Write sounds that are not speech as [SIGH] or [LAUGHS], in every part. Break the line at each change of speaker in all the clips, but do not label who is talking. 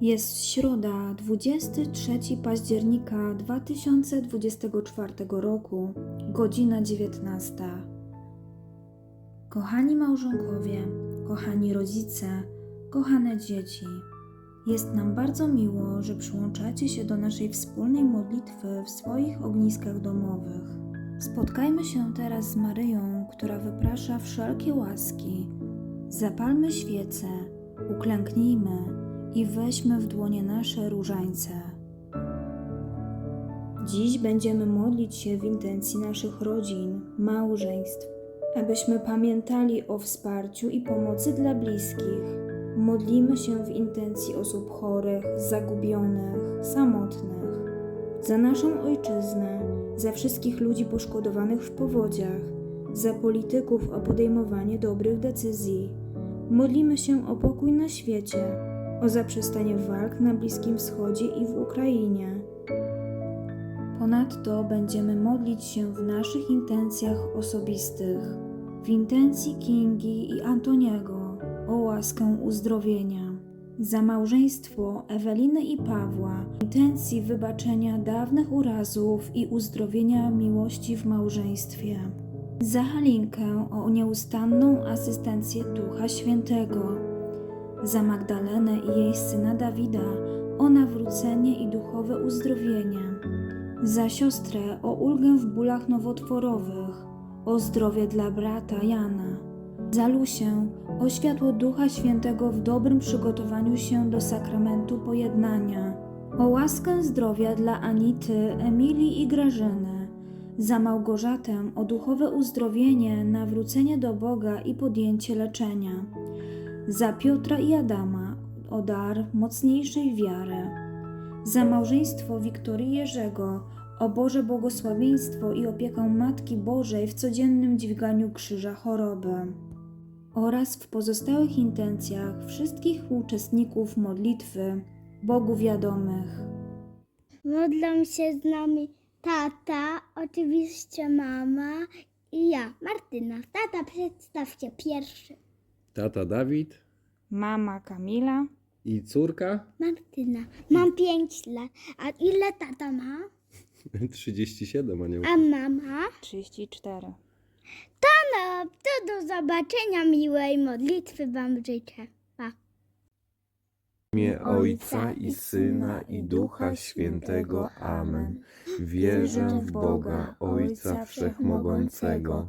Jest środa, 23 października 2024 roku, godzina 19. Kochani małżonkowie, kochani rodzice, kochane dzieci, jest nam bardzo miło, że przyłączacie się do naszej wspólnej modlitwy w swoich ogniskach domowych. Spotkajmy się teraz z Maryją, która wyprasza wszelkie łaski. Zapalmy świece, uklęknijmy i weźmy w dłonie nasze różańce. Dziś będziemy modlić się w intencji naszych rodzin, małżeństw, abyśmy pamiętali o wsparciu i pomocy dla bliskich. Modlimy się w intencji osób chorych, zagubionych, samotnych, za naszą ojczyznę, za wszystkich ludzi poszkodowanych w powodziach, za polityków o podejmowanie dobrych decyzji. Modlimy się o pokój na świecie, o zaprzestanie walk na Bliskim Wschodzie i w Ukrainie. Ponadto będziemy modlić się w naszych intencjach osobistych, w intencji Kingi i Antoniego o łaskę uzdrowienia, za małżeństwo Eweliny i Pawła, intencji wybaczenia dawnych urazów i uzdrowienia miłości w małżeństwie, za Halinkę o nieustanną asystencję Ducha Świętego, za Magdalenę i jej syna Dawida o nawrócenie i duchowe uzdrowienie, za siostrę o ulgę w bólach nowotworowych, o zdrowie dla brata Jana, za Lusię o światło Ducha Świętego w dobrym przygotowaniu się do sakramentu pojednania, o łaskę zdrowia dla Anity, Emilii i Grażyny, za Małgorzatę o duchowe uzdrowienie, nawrócenie do Boga i podjęcie leczenia za Piotra i Adama o dar mocniejszej wiary, za małżeństwo Wiktorii Jerzego o Boże błogosławieństwo i opiekę Matki Bożej w codziennym dźwiganiu krzyża choroby oraz w pozostałych intencjach wszystkich uczestników modlitwy Bogu wiadomych.
Modlą się z nami tata, oczywiście mama i ja, Martyna. Tata, przedstaw się pierwszy.
Tata Dawid
Mama Kamila,
i córka
Martyna. Mam pięć lat. A ile tata ma? [LAUGHS]
37, a nie
A mama?
34.
No, to do zobaczenia, miłej modlitwy wam życzę. Pa.
W imię Ojca i Syna i Ducha Świętego. Amen. Wierzę w Boga, Ojca Wszechmogącego,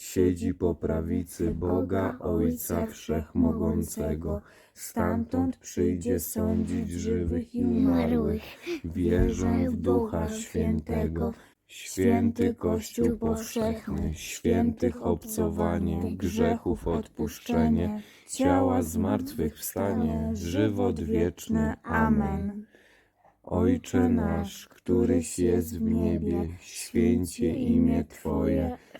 siedzi po prawicy Boga Ojca Wszechmogącego, stamtąd przyjdzie sądzić żywych i umarłych. Wierzę w Ducha Świętego, święty Kościół powszechny, świętych obcowanie, grzechów odpuszczenie, ciała zmartwychwstanie, żywot wieczny. Amen. Ojcze nasz, któryś jest w niebie, święcie imię Twoje,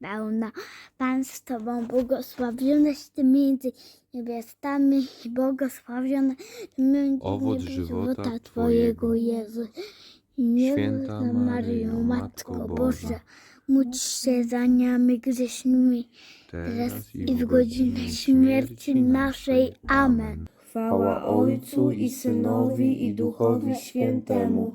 pełna, Pan z Tobą, błogosławionaś Ty między niewiastami i błogosławiony między
Owoc
niebie
żywota
Twojego,
Twojego.
Jezu.
Święta Maryjo, Matko Boża,
módl się za nami grzesznymi, teraz i w godzinę śmierci naszej. Amen.
Chwała Ojcu i Synowi i Duchowi Świętemu,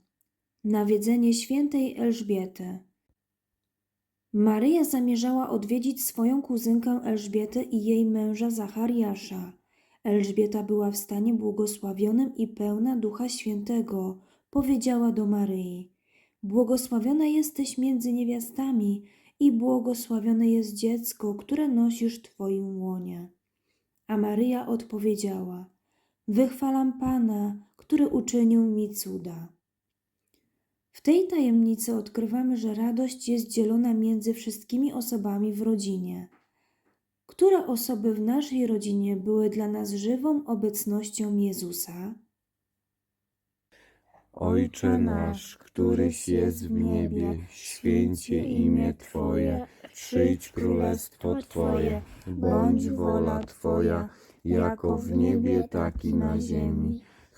Nawiedzenie świętej Elżbiety. Maryja zamierzała odwiedzić swoją kuzynkę Elżbietę i jej męża Zachariasza. Elżbieta była w stanie błogosławionym i pełna Ducha Świętego. Powiedziała do Maryi: Błogosławiona jesteś między niewiastami i błogosławione jest dziecko, które nosisz w Twoim łonie. A Maryja odpowiedziała: Wychwalam Pana, który uczynił mi cuda. W tej tajemnicy odkrywamy, że radość jest dzielona między wszystkimi osobami w rodzinie. Które osoby w naszej rodzinie były dla nas żywą obecnością Jezusa?
Ojcze nasz, któryś jest w niebie, święcie imię Twoje, przyjdź królestwo Twoje, bądź wola Twoja, jako w niebie, tak i na ziemi.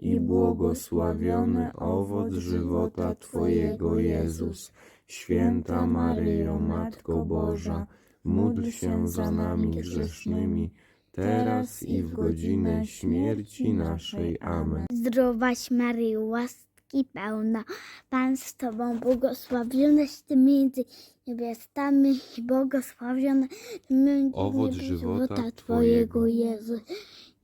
i błogosławiony owoc żywota Twojego Jezus. Święta Maryjo, Matko Boża, módl się za nami grzesznymi, teraz i w godzinę śmierci naszej. Amen.
Zdrowaś Maryjo, łaski pełna, Pan z Tobą, błogosławionaś Ty między niewiastami i błogosławiony między
Owoc żywota
Twojego, Jezu.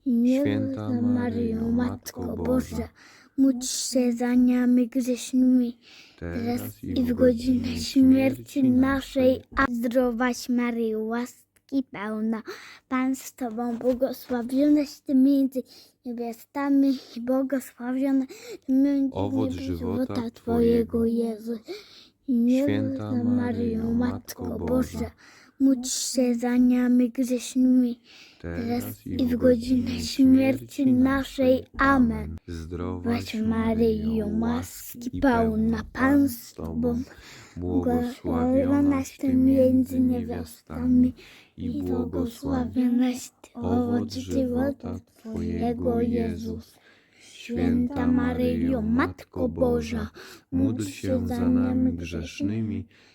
Święta Maryjo, Matko Boża,
módl się za nami grzesznymi, teraz i w godzinę śmierci naszej. A zdrowaś Maryjo, łaski pełna, Pan z Tobą, błogosławionaś Ty między niewiastami i błogosławiony między
Owoc żywota
Twojego, Jezu.
Święta Maryjo, Matko Boża,
módl się za nami grzesznymi, teraz i w godzinę śmierci naszej. Amen.
Zdrowaś
Maryjo, łaski pełna, Pan z Tobą, błogosławionaś Ty między niewiastami i błogosławionaś Ty owoc żywota Twojego, Jezus. Święta Maryjo, Matko Boża,
módl się za nami grzesznymi,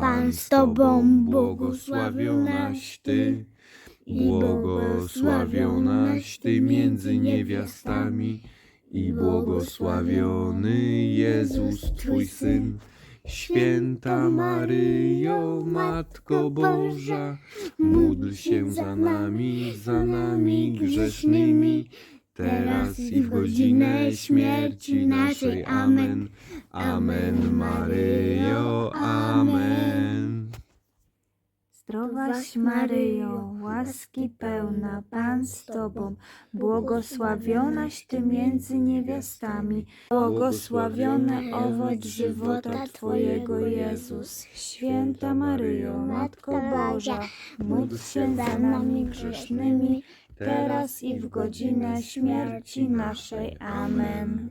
Pan z Tobą, błogosławionaś Ty, błogosławionaś Ty między niewiastami i błogosławiony Jezus Twój Syn. Święta Maryjo, Matko Boża, módl się za nami, za nami grzesznymi, teraz i w godzinę śmierci naszej. Amen. Amen, Maryjo, amen.
Zdrowaś Maryjo, łaski pełna, Pan z Tobą, błogosławionaś Ty między niewiastami, błogosławiony owoc żywota Twojego Jezus. Święta Maryjo, Matko Boża, módl się za nami grzesznymi, teraz i w godzinę śmierci naszej. Amen.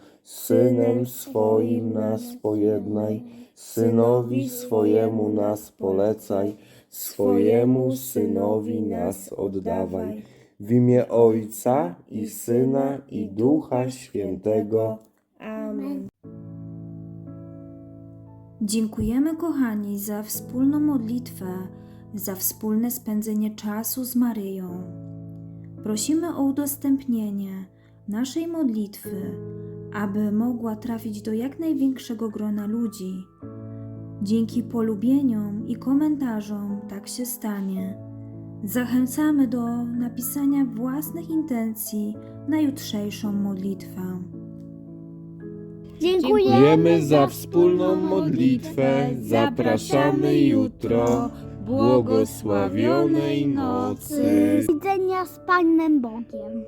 Synem swoim nas pojednaj, Synowi swojemu nas polecaj, swojemu Synowi nas oddawaj. W imię Ojca i Syna i Ducha Świętego.
Amen. Dziękujemy, kochani, za wspólną modlitwę, za wspólne spędzenie czasu z Maryją. Prosimy o udostępnienie naszej modlitwy, aby mogła trafić do jak największego grona ludzi. Dzięki polubieniom i komentarzom tak się stanie. Zachęcamy do napisania własnych intencji na jutrzejszą modlitwę.
Dziękujemy
za wspólną modlitwę. Zapraszamy jutro. Błogosławionej nocy.
Do widzenia z Panem Bogiem.